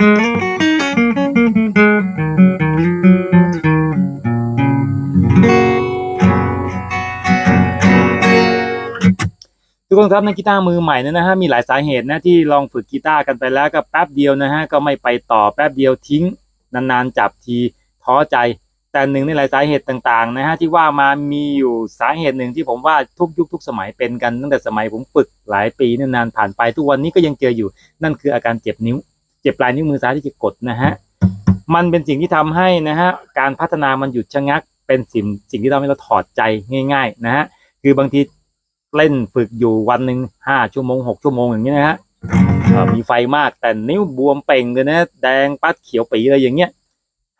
ทุกคนครับนักกีตาร์มือใหม่เนยนะฮะมีหลายสาเหตุนะที่ลองฝึกกีตาร์กันไปแล้วก็แป๊บเดียวนะฮะก็ไม่ไปต่อแป๊บเดียวทิ้งนานๆจับทีท้อใจ แต่หนึ่งในหลายสาเหตุต่างๆนะฮะที่ว่ามามีอยู่สาเหตุหนึ่งที่ผมว่าทุกยุคทุกสมัยเป็นกันตั้งแต่สมัยผมฝึกหลายปีนานๆผ่านไปทุกวันนี้ก็ยังเจออยู่นั่นคืออาการเจ็บนิ้ว เจ็บปลายนิ้วมือซ้ายที่จะกดนะฮะมันเป็นสิ่งที่ทำให้นะฮะการพัฒนามันหยุดชะงัก เป็นสิ่งสิ่งที่ทำให้เราถอดใจง่าย ๆ นะฮะคือบางทีเล่นฝึกอยู่วันหนึ่งห้าชั่วโมงหกชั่วโมงอย่างนี้นะฮะมีไฟมากแต่นิ้วบวมเป่งเลยนะแดงปัดเขียวปีเลยอย่างเงี้ย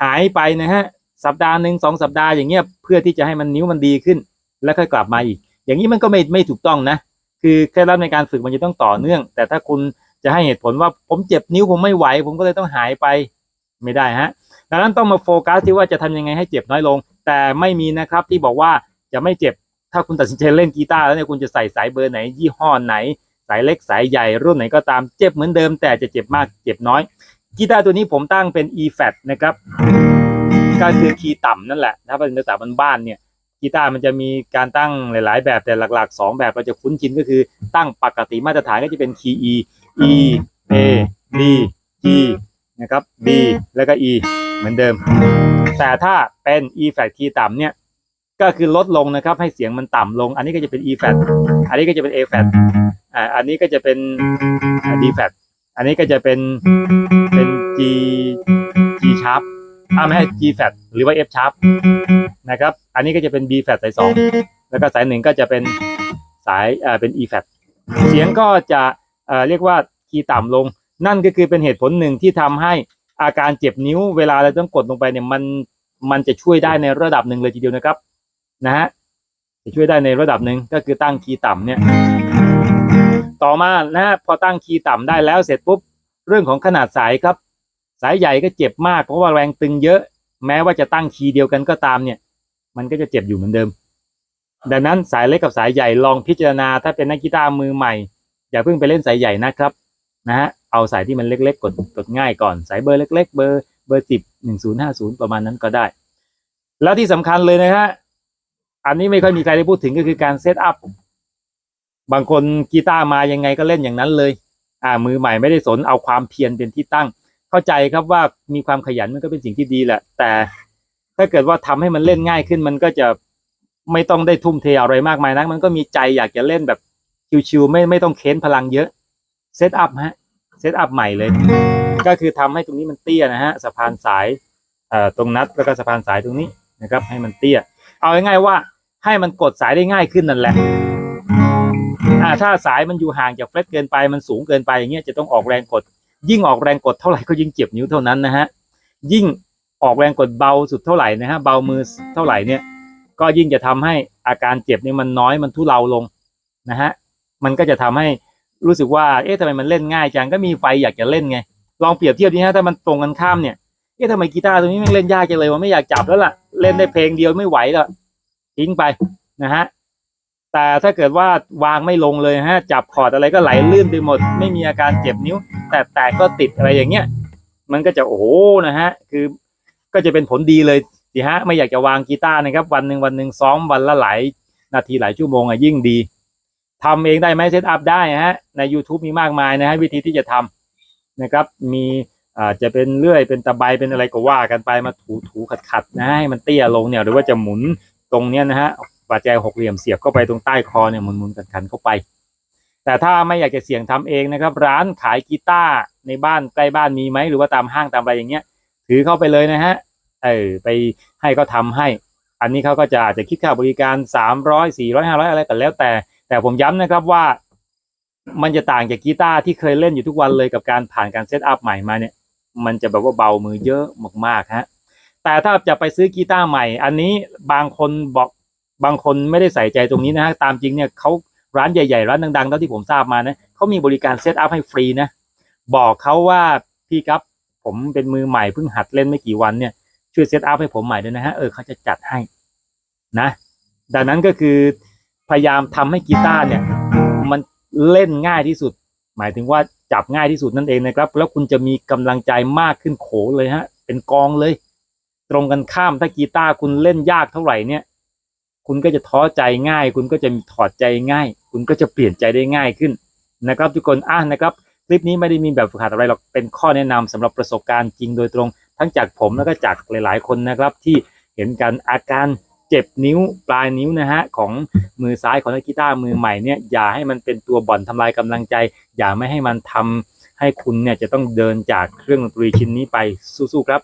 หายไปนะฮะสัปดาห์หนึ่งสองสัปดาห์อย่างเงี้ยเพื่อที่จะให้มันนิ้วมันดีขึ้น แล้วค่อยกลับมาอีก อย่างนี้มันก็ไม่ไม่ถูกต้องนะ คือเคล็ดลับในการฝึกมันจะต้องต่อเนื่อง แต่ถ้าคุณ จะให้เหตุผลว่าผมเจ็บนิ้วผมไม่ไหว ผมก็เลยต้องหายไปไม่ได้ฮะดังนั้นต้องมาโฟกัสที่ว่าจะทำยังไงให้เจ็บน้อยลง แต่ไม่มีนะครับที่บอกว่าจะไม่เจ็บถ้าคุณตัดสินใจเล่นกีตาร์แล้วเนี่ยคุณจะใส่สายเบอร์ไหน ยี่ห้อไหน สายเล็กสายใหญ่รุ่นไหนก็ตามเจ็บเหมือนเดิม แต่จะเจ็บมากเจ็บน้อยกีตาร์ตัวนี้ผมตั้งเป็น e flat นะครับก็คือคีย์ต่ำนั่นแหละถ้าเป็นภาษาบ้านๆเนี่ยกีตาร์มันจะมีการตั้งหลาย ๆ แบบแต่หลัก ๆ 2 แบบเราจะคุ้นชินก็คือตั้งปกติมาตรฐานก็จะเป็นคีย์ E E A D G นะครับ B แล้วก็ E เหมือนเดิม แต่ถ้าเป็น E flat คีย์ต่ำเนี่ย ก็คือลดลงนะครับ ให้เสียงมันต่ำลง อันนี้ก็จะเป็น E flat อันนี้ก็จะเป็น A flat อ่า อันนี้ก็จะเป็นอ่า D flat อันนี้ก็จะเป็นเป็น G G sharp อ่าไม่ให้ G flat หรือว่า F sharp นะครับ อันนี้ก็จะเป็น B flat สายสองแล้วก็สายหนึ่งก็จะเป็นสายเอ่อเป็น E flat เสียงก็จะ เออเรียกว่าคีย์ต่ำลง นั่นก็คือเป็นเหตุผลหนึ่งที่ทำให้อาการเจ็บนิ้วเวลาเราต้องกดลงไปเนี่ยมันมันจะช่วยได้ในระดับหนึ่งเลยทีเดียวนะครับนะฮะจะช่วยได้ในระดับหนึ่งก็คือตั้งคีย์ต่ำเนี่ยต่อมานะฮะพอตั้งคีย์ต่ำได้แล้วเสร็จปุ๊บเรื่องของขนาดสายครับ สายใหญ่ก็เจ็บมากเพราะว่าแรงตึงเยอะ แม้ว่าจะตั้งคีย์เดียวกันก็ตามเนี่ย มันก็จะเจ็บอยู่เหมือนเดิม ดังนั้นสายเล็กกับสายใหญ่ลองพิจารณาถ้าเป็นนักกีตาร์มือใหม่ อย่าเพิ่งไปเล่นสายใหญ่นะครับนะฮะเอาสายที่มันเล็กๆกดกดง่ายก่อนสายเบอร์เล็ก ๆ เบอร์เบอร์สิบหนึ่งศูนย์ห้าศูนย์ประมาณนั้นก็ได้ แล้วที่สำคัญเลยนะฮะอันนี้ไม่ค่อยมีใครได้พูดถึงก็คือการเซตอัพบางคนกีตาร์มายังไงก็เล่นอย่างนั้นเลย อ่ามือใหม่ไม่ได้สนเอาความเพียรเป็นที่ตั้ง เข้าใจครับว่ามีความขยันมันก็เป็นสิ่งที่ดีแหละ แต่ถ้าเกิดว่าทำให้มันเล่นง่ายขึ้นมันก็จะไม่ต้องได้ทุ่มเทอะไรมากมายนัก มันก็มีใจอยากจะเล่นแบบ ชิวๆไม่ไม่ต้องเค้นพลังเยอะเซตอัพฮะเซตอัพใหม่เลย ก็คือทำให้ตรงนี้มันเตี้ยนะฮะสะพานสายเอ่อตรงนัดแล้วก็สะพานสายตรงนี้นะครับให้มันเตี้ย เอาง่ายๆว่าให้มันกดสายได้ง่ายขึ้นนั่นแหละอ่าถ้าสายมันอยู่ห่างจากเฟรตเกินไปมันสูงเกินไปอย่างเงี้ยจะต้องออกแรงกด ยิ่งออกแรงกดเท่าไหร่ก็ยิ่งเจ็บนิ้วเท่านั้นนะฮะยิ่งออกแรงกดเบาสุดเท่าไหร่นะฮะเบามือเท่าไหร่เนี่ย ก็ยิ่งจะทำให้อาการเจ็บนี่มันน้อยมันทุเลาลงนะฮะ มันก็จะทำให้รู้สึกว่า เอ๊ะทำไมมันเล่นง่ายจัง ก็มีไฟอยากจะเล่นไง ลองเปรียบเทียบดีฮะ ถ้ามันตรงกันข้ามเนี่ย เอ๊ะทำไมกีตาร์ตัวนี้มันเล่นยากจังเลยว่าไม่อยากจับแล้วล่ะ เล่นได้เพลงเดียวไม่ไหวแล้วทิ้งไปนะฮะ แต่ถ้าเกิดว่าวางไม่ลงเลยฮะ จับคอร์ดอะไรก็ไหลลื่นไปหมด ไม่มีอาการเจ็บนิ้ว แต่แต่ก็ติดอะไรอย่างเงี้ย มันก็จะโอ้โหนะฮะ คือก็จะเป็นผลดีเลยสิฮะ ไม่อยากจะวางกีตาร์นะครับ วันหนึ่งวันหนึ่งซ้อมวันละหลายนาทีหลายชั่วโมงอะยิ่งดี ทำเองได้ไหมเซตอัพได้ฮะใน YouTube มีมากมายนะฮะวิธีที่จะทำนะครับ มีอ่าจะเป็นเลื่อยเป็นตะไบเป็นอะไรก็ว่ากันไปมาถูถูขัดขัดนะให้มันเตี้ยลงเนี่ยหรือว่าจะหมุนตรงเนี้ยนะฮะปัจจัยหกเหลี่ยมเสียบเข้าไปตรงใต้คอเนี่ยหมุนๆกันขันๆเข้าไป แต่ถ้าไม่อยากจะเสี่ยงทำเองนะครับ ร้านขายกีตาร์ในบ้านใกล้บ้านมีไหมหรือว่าตามห้างตามอะไรอย่างเงี้ย ถือเข้าไปเลยนะฮะเออไปให้เขาทำให้ อันนี้เขาก็จะอาจจะคิดค่าบริการสามร้อยสี่ร้อยห้าร้อยอะไรก็แล้วแต่ แต่ผมย้ำนะครับว่ามันจะต่างจากกีตาร์ที่เคยเล่นอยู่ทุกวันเลยกับการผ่านการเซตอัพใหม่มาเนี่ย มันจะแบบว่าเบามือเยอะมากๆฮะแต่ถ้าจะไปซื้อกีตาร์ใหม่ อันนี้บางคนบอกบางคนไม่ได้ใส่ใจตรงนี้นะฮะตามจริงเนี่ยเขาร้านใหญ่ๆ ร้านดังๆเท่าที่ผมทราบมานะเขามีบริการเซตอัพให้ฟรีนะ บอกเขาว่าพี่ครับผมเป็นมือใหม่เพิ่งหัดเล่นไม่กี่วันเนี่ยช่วยเซตอัพให้ผมใหม่ด้วยนะฮะเออเขาจะจัดให้นะ ดังนั้นก็คือ พยายามทำให้กีตาร์เนี่ย มันเล่นง่ายที่สุด หมายถึงว่าจับง่ายที่สุดนั่นเองนะครับ แล้วคุณจะมีกำลังใจมากขึ้นโขเลยฮะ เป็นกองเลย ตรงกันข้ามถ้ากีตาร์คุณเล่นยากเท่าไหร่เนี่ย คุณก็จะท้อใจง่าย คุณก็จะมีถอดใจง่าย คุณก็จะเปลี่ยนใจได้ง่ายขึ้นนะครับ ทุกคนอะนะครับคลิปนี้ไม่ได้มีแบบฝึกหัดอะไรหรอกเป็นข้อแนะนำสำหรับประสบการณ์จริงโดยตรง ทั้งจากผมแล้วก็จากหลาย ๆ คนนะครับที่เห็นกันอาการ เจ็บนิ้วปลายนิ้วนะฮะของมือซ้ายของนักกีตาร์มือใหม่เนี่ยอย่าให้มันเป็นตัวบ่อนทำลายกำลังใจ อย่าไม่ให้มันทำให้คุณเนี่ยจะต้องเดินจากเครื่องดนตรีชิ้นนี้ไปสู้ๆครับ